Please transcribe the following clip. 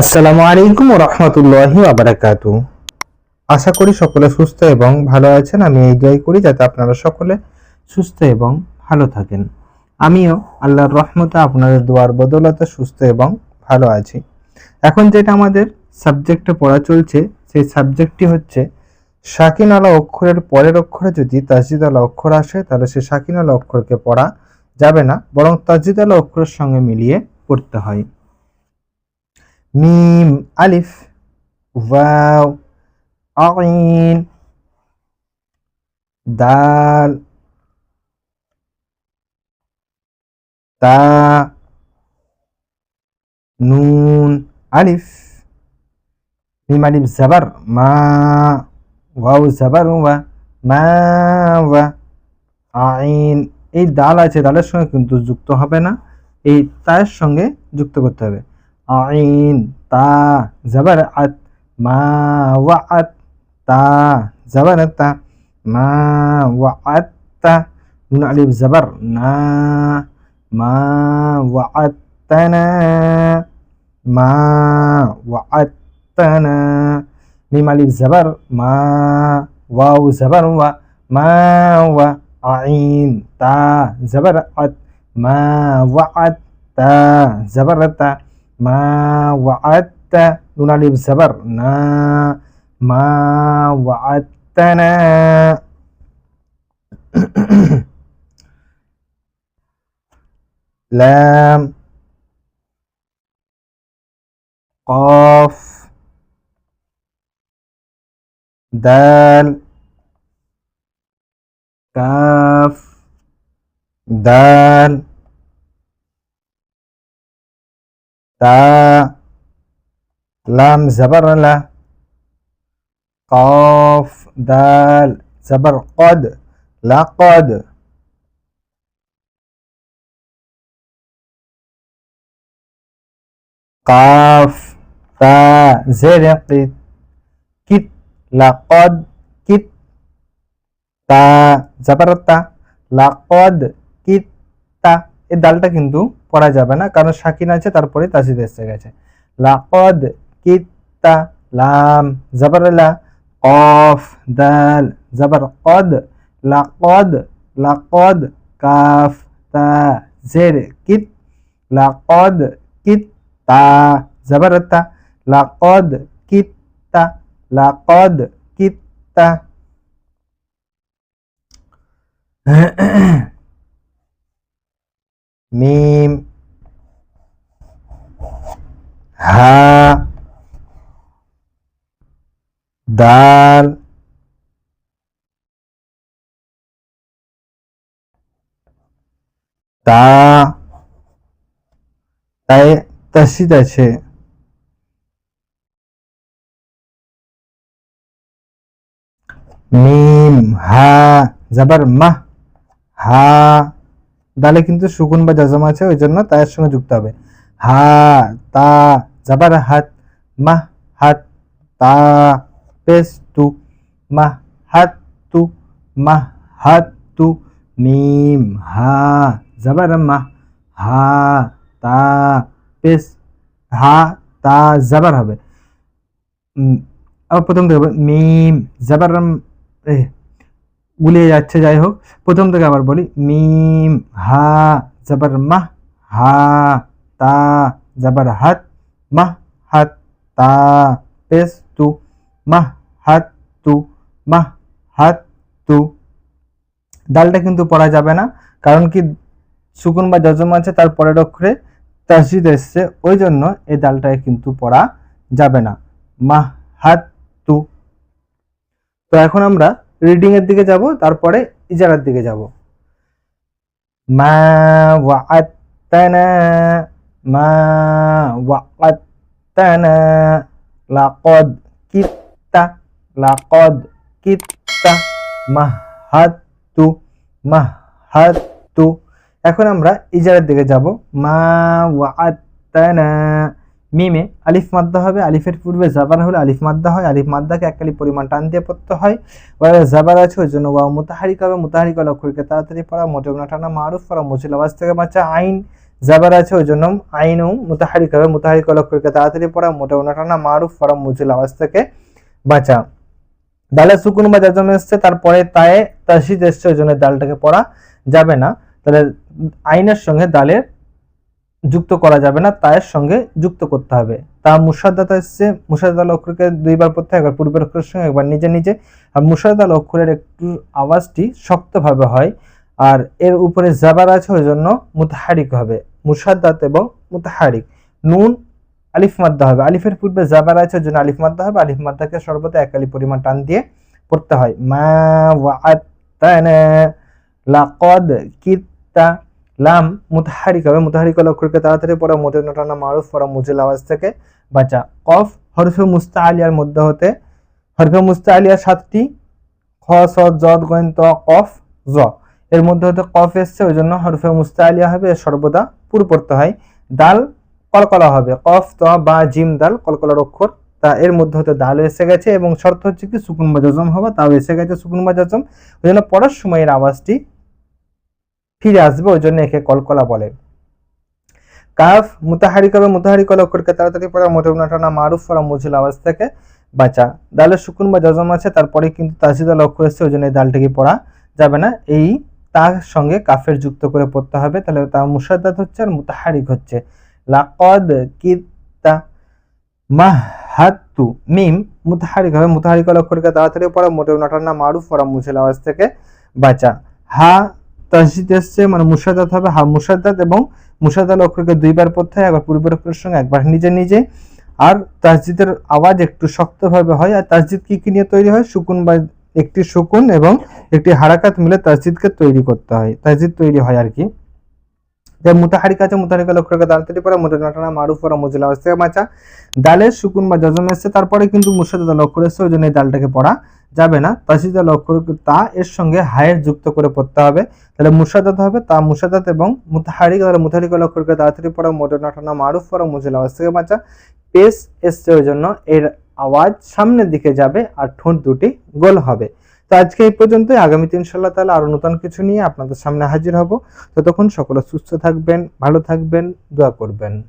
আসসালামু আলাইকুম রহমতুল্লাহি আবরাকাতু আশা করি সকলে সুস্থ এবং ভালো আছেন। আমি এই দোয়াই করি যাতে আপনারা সকলে সুস্থ এবং ভালো থাকেন। আমিও আল্লাহর রহমতে আপনাদের দোয়ার বদলতে সুস্থ এবং ভালো আছি। এখন যেটা আমাদের সাবজেক্টে পড়া চলছে, সেই সাবজেক্টটি হচ্ছে শাকিন আলা অক্ষরের পরের অক্ষরে যদি তাজিদ আলা অক্ষর আসে, তাহলে সেই শাকিন আলা অক্ষরকে পড়া যাবে না, বরং তাজিদ আলা অক্ষরের সঙ্গে মিলিয়ে পড়তে হয়। মিম আলিফ ওয়াও আইন দাল তা নুন আলিফ মিম আলিফ জাবার মা ওয়াও জাবার ওয়া মা ওয়া আইন এই দাল আছে, দালের সঙ্গে কিন্তু যুক্ত হবে না। এই তার সঙ্গে যুক্ত করতে হবে। আইন তা জাবার আত মা ওয়াআত তা জাবার তা মা ওয়াআত তা নুন আলিফ জাবার না মা ওয়াআতনা মা ওয়াআতনা মিম আলিফ জাবার মা ওয়াও জাবার ওয়া মা ওয়া আইন তা জাবার ما وعدت نون الف زبر نا ما وعدتنا. لام. قاف. دال. كاف. دال. ta lam zabar la qaf dal zabar qad laqad qaf zir zirqit kit la laqad kit ta zabar ta laqad kit ta. এই ta kintu? পড়া যাবে না। কারণ সাকিন আছে, তারপরে তাজিদ এসে গেছে। লাকদ কিত্তা লাম জাবারলা কফ দাল জাবার কদ লাকদ লাকদ কাফ তা জের কিত লাকদ কিত তা লাকদ কিত্তা লাকদ কিত্তা। মিম হা দাল তা তাই তাসিদ আছে মিম হা জাবার মাহ হা দালে কিন্তু সুকুন বা জাজম আছে, ওই জন্য তার সঙ্গে যুক্ত হবে। হা, তা, জাবার হাত মাহ হাত, তা পেস তু মাহ হাত, তু মাহ হাত, তু, মিম, হা, জাবার মাহ হা, তা পেস হা, তা, জাবার হবে। আবার প্রথম হবে মিম, জাবার গুলিয়ে যাচ্ছে, যাই হোক। প্রথম থেকে আবার বলি, মিম, হা, জাবার, মাহ, হা, তা, জাবার, হাত, মাহ, হাত, তা পেস তু, মাহ, হাত, তু, মাহ, হাত, তু। ডালটা কিন্তু পড়া যাবে না, কারণ কি সুকুন বা যজম আছে, তার পরের অক্ষরে তাসজিদ এসছে, ওই জন্য এই ডালটায় কিন্তু পড়া যাবে না। মাহ, হাত, তু। তো এখন আমরা রিডিং এর দিকে যাব, তারপরে ইজারার দিকে যাব। মা মা লাকাদ লাকাদ কিত্তা, মাহাতু মাহাতু। এখন আমরা ইজারার দিকে যাব। মা ওয়াআতানা মিমে আলিফ মাদ্দা হবে, আলিফের পূর্বে জাবার হলে আলিফ মাদ্দা হয়, আলিফ মাদ্দাকে এককালি পরিমাণ টান দিয়ে পড়তে হয়। ওয়াও জাবার আছে, ওই জন্য ওয়াও মুতাহারিক হবে, মুতাহারিক হলে অক্ষরকে তাড়াতাড়ি পড়া, মোটেও না টানা মারুফ পড়া মুচিল আওয়াজ থেকে বাঁচা, আইন জাবার আছে, ওই জন্য আইনু মুতাহারিক হবে, মুতাহারিক অক্ষরকে তাড়াতাড়ি পড়া মোটা ওনাটানা মারুফ ফরম মুজিল আওয়াজ থেকে বাঁচা। দালে সুকুন বা জাজম এসছে, তারপরে তায়ে তাসিদ এসছে, ওই জন্য দালটাকে পড়া যাবে না। তাহলে আইনের সঙ্গে দালের যুক্ত করা যাবে না, তায়ের সঙ্গে যুক্ত করতে হবে। তা মুসাদ্দাতা এসছে মুসাদ্দাল অক্ষরকে দুইবার পড়তে একবার পূর্বের অক্ষরের সঙ্গে, একবার নিজে নিজে। আর মুসাদ্দাল অক্ষরের একটু আওয়াজটি শক্তভাবে হয়, আর এর উপরে জাবার আছে ওই জন্য মুতাহারিক হবে। মুসাদ্দাত এবং মুতাহারিক। নুন, আলিফ মাদ্দা হবে। আলিফের পূর্বে জাবার আছে ওই জন্য আলিফ মাদ্দা হবে। আলিফ মাদ্দাকে সর্বদা এক আলি পরিমাণ টান দিয়ে পড়তে হয়। মা ওয়াতানা লাকদ কিত্তা লাম মুতাহারিক হবে। মুতাহারিক অক্ষরকে তাড়াতাড়ি পড়া মোটে নটানা মারুফ পড়া মুজিল আওয়াজ থেকে বাঁচা। কফ হরফে মুস্তা আলিয়ার মধ্যে হতে, হরফে মুস্তা আলিয়ার সাতটি, খ, স জদ গইন ত, কফ, জ। এর মধ্যে হতে কফ এসছে ওই জন্য হরফে মুস্তা আলিয়া হবে, সর্বদা পুর পড়তে হয়। দাল কলকলা হবে। কফ, ত, বা, জিম, দাল কলকলার অক্ষর। তা এর মধ্যে হতে দাল এসে গেছে এবং শর্ত হচ্ছে কি, সুকুন বা জজম হবে, তাও এসে গেছে সুকুন বা জজম ওই জন্য পড়ার সময় এর আওয়াজটি ফিরে আসবে, ওই জন্য একে কলকলা বলে। কাফ মুতাহারিক হবে, মুতাহারিক হলে অক্ষরকে তাড়াতাড়ি পড়া মোটে উনাটানা মারুফ পড়া, মুজিল আওয়াজ থেকে বাঁচা। দালের সুকুন বা জজম আছে, তারপরে কিন্তু তাজিদাল অক্ষর এসছে, ওই জন্য এই দালটিকে পড়া যাবে না। এই তার সঙ্গে কাফের যুক্ত করে পড়তে হবে, তাহলে তা মুসাদ্দাত হচ্ছে আর মুতাহারিক হচ্ছে। লাকদ কিত্তা মাহাত্তু মিম, মুতাহারিক হবে, মুতাহারিক হলে অক্ষরকে তাড়াতাড়ি পড়া মোটে উনাটানা মারুফ পড়া, মুজিল আওয়াজ থেকে বাঁচা। হা তাসজিদ এসছে মানে মুসাদাত হবে। হা মুসাদাত এবং মুসাদাল অক্ষরকে দুইবার পড়তে হয়, একবার পূর্বের অক্ষরের সঙ্গে, একবার নিজে নিজে। আর তাসজিদের আওয়াজ একটু শক্তভাবে হয়। আর তাসজিদ কি কি নিয়ে তৈরি হয়? সুকুন বা একটি সুকুন এবং একটি হারাকাত মিলে তাসজিদকে তৈরি করতে হয়। তাসজিদ তৈরি হয় আর কি। যে মুতাহারিক আছে, মুতাহারিকা লক্ষ্যকে তাড়াতাড়ি পড়া মোটা নাটানা মারুফ পড়া মজিলা অবস্থা মাচা দালের সুকুন বা জজম এসছে, তারপরে কিন্তু মুসাদ্দাল লক্ষ্য এসছে ওই জন্য এই দালটাকে পড়া যাবে না। তাসিদাল অক্ষর তা এর সঙ্গে হায়ের যুক্ত করে পড়তে হবে। তাহলে মুসাদাত হবে, তা মুসাদাত এবং মুতাহারিক, তাহলে মুতাহারিক অক্ষরকে তাড়াতাড়ি পড়া মোটা নাটানা মারুফ পড়া মজিলা থেকে বাঁচা পেস এসছে ওই জন্য এর আওয়াজ সামনের দিকে যাবে আর ঠোঁট দুটি গোল হবে। তো আজকে এই পর্যন্তই। আগামীতে ইনশাল্লাহ তাহলে আরও নতুন কিছু নিয়ে আপনাদের সামনে হাজির হব। ততক্ষণ সকলে সুস্থ থাকবেন, ভালো থাকবেন, দোয়া করবেন।